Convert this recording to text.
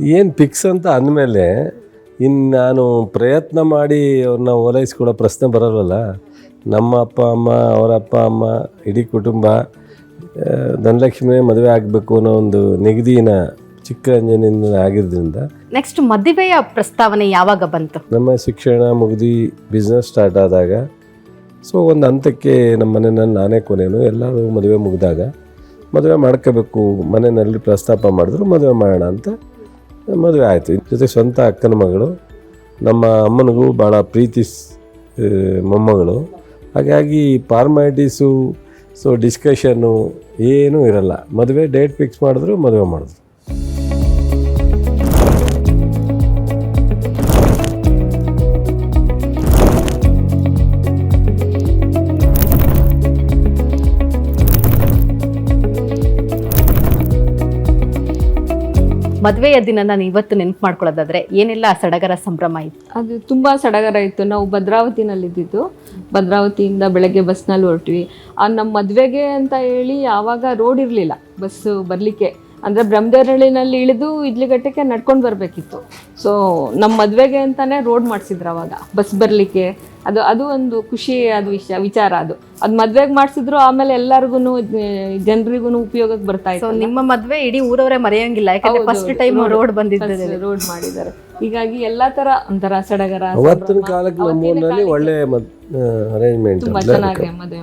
ಏನು ಫಿಕ್ಸ್ ಅಂತ ಅಂದಮೇಲೆ ಇನ್ನು ನಾನು ಪ್ರಯತ್ನ ಮಾಡಿ ಅವ್ರನ್ನ ಓಲೈಸ್ಕೊಳ್ಳೋ ಪ್ರಶ್ನೆ ಬರಲ್ವಲ್ಲ? ನಮ್ಮ ಅಪ್ಪ ಅಮ್ಮ ಅವರ ಅಪ್ಪ ಅಮ್ಮ ಇಡೀ ಕುಟುಂಬ ಧನಲಕ್ಷ್ಮಿಯೇ ಧನಲಕ್ಷ್ಮಿ ಮದುವೆ ಆಗಬೇಕು ಅನ್ನೋ ಒಂದು ನಿಗದಿನ ಚಿಕ್ಕ ಅಂಜನಿಂದ ಆಗಿದ್ದರಿಂದ ನೆಕ್ಸ್ಟ್ ಮದುವೆಯ ಪ್ರಸ್ತಾವನೆ ಯಾವಾಗ ಬಂತು? ನಮ್ಮ ಶಿಕ್ಷಣ ಮುಗಿದು ಬಿಸ್ನೆಸ್ ಸ್ಟಾರ್ಟ್ ಆದಾಗ ಸೊ ಒಂದು ಹಂತಕ್ಕೆ ನಮ್ಮ ಮನೆಯಲ್ಲಿ ನಾನೇ ಕೊನೆಯೂ ಎಲ್ಲರೂ ಮದುವೆ ಮುಗಿದಾಗ ಮದುವೆ ಮಾಡ್ಕೋಬೇಕು ಮನೆಯಲ್ಲಿ ಪ್ರಸ್ತಾಪ ಮಾಡಿದ್ರು ಮದುವೆ ಮಾಡೋಣ ಅಂತ ಮದುವೆ ಆಯಿತು. ಜೊತೆ ಸ್ವಂತ ಅಕ್ಕನ ಮಗಳು, ನಮ್ಮ ಅಮ್ಮನಿಗೂ ಭಾಳ ಪ್ರೀತಿ ಮೊಮ್ಮಗಳು. ಹಾಗಾಗಿ ಫಾರ್ಮ್ಯಾಲಿಟೀಸು ಸೊ ಡಿಸ್ಕಷನ್ನು ಏನೂ ಇರಲ್ಲ. ಮದುವೆ ಡೇಟ್ ಫಿಕ್ಸ್ ಮಾಡಿದ್ರು, ಮದುವೆ ಮಾಡಿದ್ರು. ಮದುವೆಯ ದಿನ ನಾನು ಇವತ್ತು ನೆನಪು ಮಾಡ್ಕೊಳ್ಳೋದಾದ್ರೆ ಏನೆಲ್ಲ ಸಡಗರ ಸಂಭ್ರಮ ಇತ್ತು? ಅದು ತುಂಬ ಸಡಗರ ಇತ್ತು. ನಾವು ಭದ್ರಾವತಿನಲ್ಲಿ ಇದ್ದಿದ್ದು ಭದ್ರಾವತಿಯಿಂದ ಬೆಳಗ್ಗೆ ಬಸ್ನಲ್ಲಿ ಹೊರಟ್ವಿ. ಆ ನಮ್ಮ ಮದುವೆಗೆ ಅಂತ ಹೇಳಿ ಯಾವಾಗ ರೋಡ್ ಇರಲಿಲ್ಲ. ಬಸ್ಸು ಬರಲಿಕ್ಕೆ. ಅಂದರೆ ಬ್ರಹ್ಮದೇವರಳ್ಳಿನಲ್ಲಿ ಇಳಿದು ಇಡ್ಲಿಘಟ್ಟಕ್ಕೆ ನಡ್ಕೊಂಡು ಬರಬೇಕಿತ್ತು. ಸೊ ನಮ್ಮ ಮದುವೆಗೆ ಅಂತಾನೆ ರೋಡ್ ಮಾಡಿಸಿದ್ರು ಅವಾಗ. ಬಸ್ ಬರಲಿಕ್ಕೆ. ಅದು ಅದು ಒಂದು ಖುಷಿ ಅದು ವಿಷಯ ವಿಚಾರ ಅದು. ಅದು ಮದ್ವೆಗೆ ಮಾಡಿಸಿದ್ರು ಆಮೇಲೆ ಎಲ್ಲರಿಗೂ ಜನರಿಗೂ ಉಪಯೋಗಕ್ಕೆ ಬರ್ತಾ ಇತ್ತು ನಿಮ್ಮ ಮದುವೆ ಇಡೀ ಊರವರೇ ಮರೆಯಂಗಿಲ್ಲ ಯಾಕಂದ್ರೆ ಫಸ್ಟ್ ಟೈಮ್ ರೋಡ್ ಬಂದಿದ್ದಾರೆ ರೋಡ್ ಮಾಡಿದ್ದಾರೆ. ಹೀಗಾಗಿ ಎಲ್ಲಾ ತರ ಒಂಥರ ಸಡಗರ ಅವತ್ತಿನ ಕಾಲಕ್ಕೆ ಅವತ್ತಿನ ನಮ್ಮೂರಿನಲ್ಲಿ ಒಳ್ಳೆ ಅರೇಂಜ್ಮೆಂಟ್ ತುಂಬಾ ಚೆನ್ನಾಗಿ ಮದುವೆ